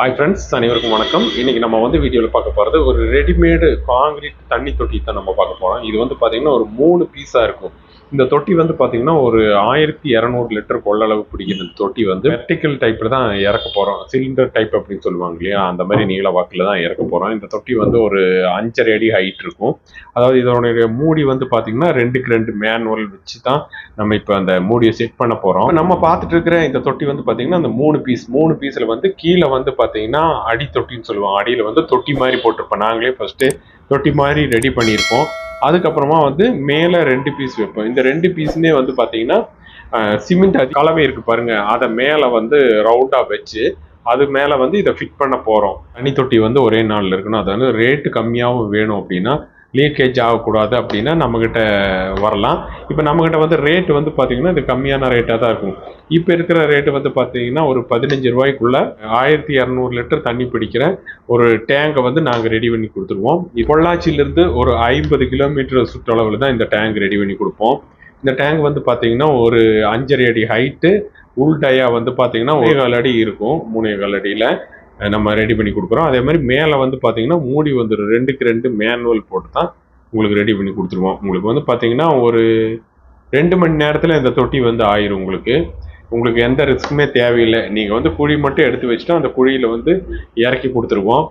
Hi friends அனைவருக்கும் வணக்கம். இன்றைக்கி நம்ம வந்து வீடியோவில் பார்க்க போகிறது ஒரு ரெடிமேடு காங்கிரீட் தண்ணி தொட்டி தான் நம்ம பார்க்க போகிறோம் இது வந்து பார்த்திங்கன்னா ஒரு மூணு பீஸாக இருக்கும். இந்த தொட்டி வந்து பார்த்தீங்கன்னா ஒரு ஆயிரத்தி இரநூறு லிட்டர் கொள்ளளவு பிடிக்கிற இந்த தொட்டி வந்து வெர்டிக்கல் டைப்பில் தான் இறக்க போகிறோம் சிலிண்டர் டைப் அப்படின்னு சொல்லுவாங்க இல்லையா? அந்த மாதிரி நீள வாக்கில் தான் இறக்க போகிறோம் இந்த தொட்டி வந்து ஒரு அஞ்சரை அடி ஹைட் இருக்கும். அதாவது இதனுடைய மூடி வந்து பார்த்தீங்கன்னா ரெண்டுக்கு ரெண்டு மேனுவல் வச்சு தான் நம்ம இப்போ அந்த மூடியை செட் பண்ண போகிறோம் நம்ம பார்த்துட்டு இருக்கிற இந்த தொட்டி வந்து பார்த்தீங்கன்னா அந்த மூணு பீஸ் மூணு பீஸில் வந்து கீழே வந்து பார்த்தீங்கன்னா அடி தொட்டின்னு சொல்லுவோம் அடியில் வந்து தொட்டி மாதிரி போட்டிருப்போம். நாங்களே ஃபஸ்ட்டு தொட்டி மாதிரி ரெடி பண்ணியிருப்போம். அதுக்கப்புறமா வந்து மேலே ரெண்டு பீஸ் வைப்போம். இந்த ரெண்டு பீஸுமே வந்து பார்த்தீங்கன்னா சிமெண்ட் அது கலவை இருக்கு பாருங்க. அதை மேலே வந்து ரவுண்டாக வச்சு அது மேலே வந்து இதை ஃபிட் பண்ண போகிறோம் தனி தொட்டி வந்து ஒரே நாளில் இருக்கணும். அது வந்து ரேட்டு கம்மியாகவும் வேணும் அப்படின்னா லீக்கேஜ் ஆகக்கூடாது அப்படின்னா நம்மக்கிட்ட வரலாம். இப்போ நம்மக்கிட்ட வந்து ரேட் வந்து பார்த்தீங்கன்னா இது கம்மியான ரேட்டாக தான் இருக்கும். இப்போ இருக்கிற ரேட்டு வந்து பார்த்திங்கன்னா ஒரு பதினஞ்சு ரூபாய்க்குள்ளே ஆயிரத்தி இரநூறு லிட்டர் தண்ணி பிடிக்கிற ஒரு டேங்கை வந்து நாங்கள் ரெடி பண்ணி கொடுத்துருவோம். பொள்ளாச்சியிலேருந்து ஒரு ஐம்பது கிலோமீட்டர் சுற்றளவில் தான் இந்த டேங்க் ரெடி பண்ணி கொடுப்போம். இந்த டேங்க் வந்து பார்த்திங்கன்னா ஒரு அஞ்சரை அடி ஹைட்டு உள்டையாக வந்து பார்த்தீங்கன்னா ஒரு கால் அடி இருக்கும் மூணே கால் அடியில். நம்ம ரெடி பண்ணி கொடுக்குறோம். அதே மாதிரி மேலே வந்து பார்த்தீங்கன்னா மூடி வந்துடும் ரெண்டுக்கு ரெண்டு மேனுவல் போட்டு தான் உங்களுக்கு ரெடி பண்ணி கொடுத்துருவோம். உங்களுக்கு வந்து பார்த்தீங்கன்னா ஒரு ரெண்டு மணி நேரத்தில் இந்த தொட்டி வந்து ஆயிரும் உங்களுக்கு. உங்களுக்கு எந்த ரிஸ்க்குமே தேவையில்லை. நீங்கள் வந்து குழி மட்டும் எடுத்து வச்சுட்டா அந்த குழியில் வந்து இறக்கி கொடுத்துருவோம்.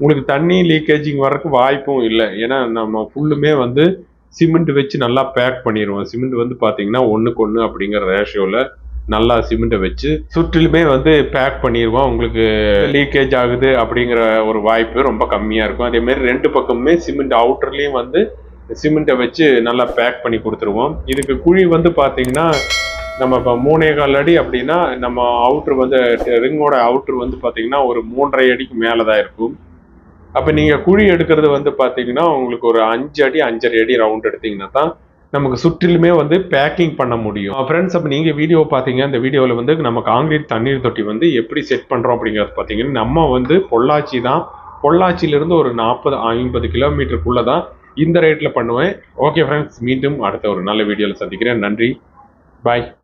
உங்களுக்கு தண்ணி லீக்கேஜிங் வரக்கு வாய்ப்பும் இல்லை. ஏன்னா நம்ம ஃபுல்லுமே வந்து சிமெண்ட் வச்சு நல்லா பேக் பண்ணிடுவோம் சிமெண்ட் வந்து பார்த்தீங்கன்னா ஒன்றுக்கு ஒன்று அப்படிங்கிற ரேஷியோவில் நல்லா சிமெண்ட்டை வச்சு சுற்றிலுமே வந்து பேக் பண்ணிடுவோம் உங்களுக்கு லீக்கேஜ் ஆகுது அப்படிங்கிற ஒரு வாய்ப்பு ரொம்ப கம்மியாக இருக்கும். அதே மாதிரி ரெண்டு பக்கமுமே சிமெண்ட் அவுட்டர்லேயும் வந்து சிமெண்ட்டை வச்சு நல்லா பேக் பண்ணி கொடுத்துருவோம். இதுக்கு குழி வந்து பார்த்தீங்கன்னா நம்ம இப்போ மூணே கால் அடி அப்படின்னா நம்ம அவுட்ரு வந்து ரிங்கோட அவுட்ரு வந்து பார்த்தீங்கன்னா ஒரு மூன்றரை அடிக்கு மேலே தான் இருக்கும். அப்போ நீங்கள் குழி எடுக்கிறது வந்து பார்த்தீங்கன்னா உங்களுக்கு ஒரு அஞ்சு அடி அஞ்சரை அடி ரவுண்ட் எடுத்தீங்கன்னா தான் நமக்கு சுற்றிலுமே வந்து பேக்கிங் பண்ண முடியும். ஃப்ரெண்ட்ஸ் அப்போ நீங்கள் வீடியோ பார்த்தீங்க அந்த வீடியோவில் வந்து நம்ம காங்கிரீட் தண்ணீர் தொட்டி வந்து எப்படி செட் பண்ணுறோம் அப்படிங்கிறது பார்த்தீங்கன்னா நம்ம வந்து பொள்ளாச்சி தான். பொள்ளாச்சியிலிருந்து ஒரு நாற்பது ஐம்பது கிலோமீட்டருக்குள்ளே தான் இந்த ரேட்டில் பண்ணுவேன். ஓகே ஃப்ரெண்ட்ஸ் மீண்டும் அடுத்த ஒரு நல்ல வீடியோவில் சந்திக்கிறேன். நன்றி. பாய்